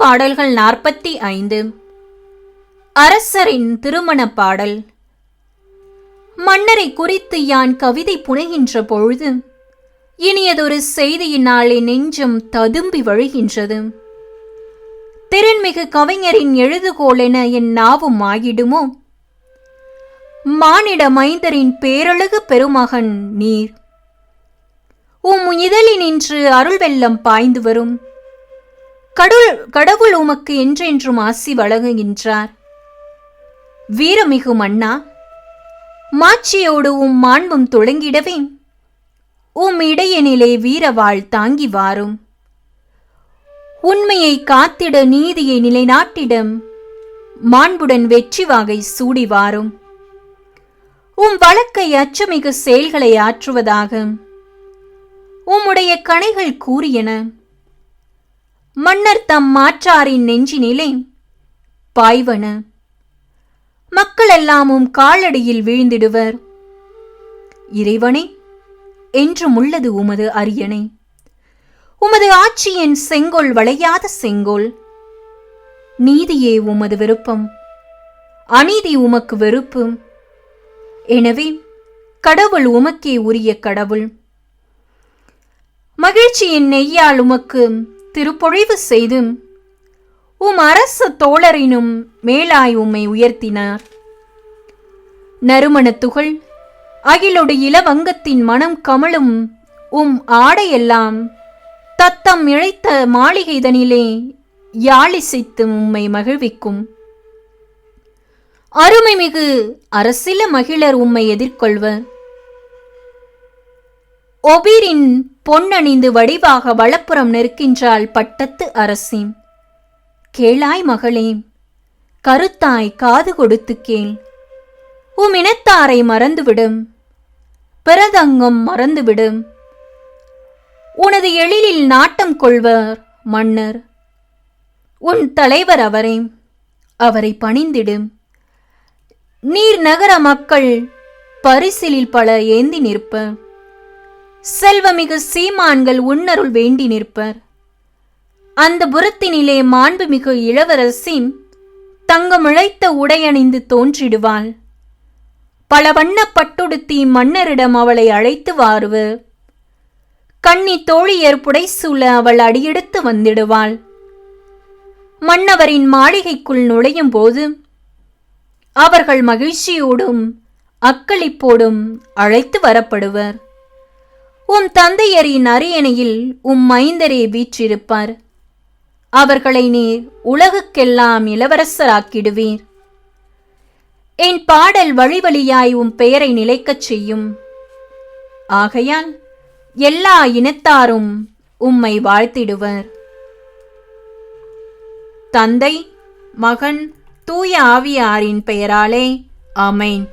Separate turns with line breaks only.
பாடல்கள் நாற்பத்தி ஐந்து. அரசரின் திருமணப் பாடல். மன்னரை குறித்து யான் கவிதை புனைகின்ற பொழுது இனியதொரு செய்தியினால் என் நெஞ்சம் ததும்பி வழிகின்றது. திறன்மிகு கவிஞரின் எழுதுகோள் என என் நாவும் ஆகிடுமோ மானிட மைந்தரின் பேரழகு பெருமகன் நீர். உம் இதழினின்று அருள் வெள்ளம் பாய்ந்து வரும். கடவுள் கடவுள் உமக்கு என்றென்றும் ஆசி வழங்குகின்றார். வீரமிகு மன்னா மாட்சியோடு உம் மாண்பும் தொடங்கிடவே உம் இடையனிலே வீரவாள் தாங்கி வாரும். உண்மையை காத்திட நீதியை நிலைநாட்டிடம் மாண்புடன் வெற்றி வாகை சூடி வாரும். உம் வழக்கை அச்சமிகு செயல்களை ஆற்றுவதாக உம்முடைய கணைகள் கூறியன. மன்னர் தம் மாற்றாரின் நெஞ்சினிலே பாய்வன மக்களெல்லாமும் காலடியில் வீழ்ந்திடுவர். இறைவனே என்றும் உள்ளது உமது அரியணை. உமது ஆட்சியின் செங்கோல் வளையாத செங்கோல். நீதியே உமது விருப்பம். அநீதி உமக்கு வெறுப்பு. எனவே கடவுள் உமக்கே உரிய கடவுள். மகிழ்ச்சியின் நெய்யால் உமக்கு திருப்பொழிவு செய்து உம் அரச தோழரினும் மேலாய் உம்மை உயர்த்தினார். நறுமண துகள் அகிலுடைய இளவங்கத்தின் மனம் கமலும் உம் ஆடையெல்லாம் தத்தம் இழைத்த மாளிகைதனிலே யாழிசைத்து உம்மை மகிழ்விக்கும். அருமைமிகு அரசில மகிழர் உம்மை எதிர்கொள்வர். ஒபீரின் பொன்னணிந்து வடிவாக வலப்புறம் நிற்கின்றாள் பட்டத்து அரசி கேளாய் மகளே கருத்தாய் காது கொடுத்து கேள். உம் இனத்தாரை மறந்துவிடும் பிரதங்கம் மறந்துவிடும். உனது எழிலில் நாட்டம் கொள்வர் மன்னர். உன் தலைவர் அவரே அவரை பணிந்திடும். நீர் நகர மக்கள் பரிசிலில் பல ஏந்தி நிற்பர். செல்வமிகு சீமான்கள் உன்னருள் வேண்டி நிற்பர். அந்த புறத்தினிலே மாண்புமிகு இளவரசின் தங்கமிழைத்த உடையணிந்து தோன்றிடுவாள். பல வண்ணப் பட்டுடுத்தி மன்னரிடம் அவளை அழைத்து வாருவர் கண்ணி தோழியர் புடைசூழ அவள் அடியெடுத்து வந்திடுவாள். மன்னவரின் மாளிகைக்குள் நுழையும் போது அவர்கள் மகிழ்ச்சியோடும் அக்களிப்போடும் அழைத்து வரப்படுவர். உம் தந்தையரின் அரியணையில் உம் மைந்தரே வீற்றிருப்பார். அவர்களை நீர் உலகுக்கெல்லாம் இளவரசராக்கிடுவீர். என் பாடல் வழி வழியாய் உம் பெயரை நிலைக்கச் செய்யும். ஆகையால் எல்லா இனத்தாரும் உம்மை வாழ்த்திடுவர். தந்தை மகன் தூய ஆவியாரின் பெயராலே அமேன்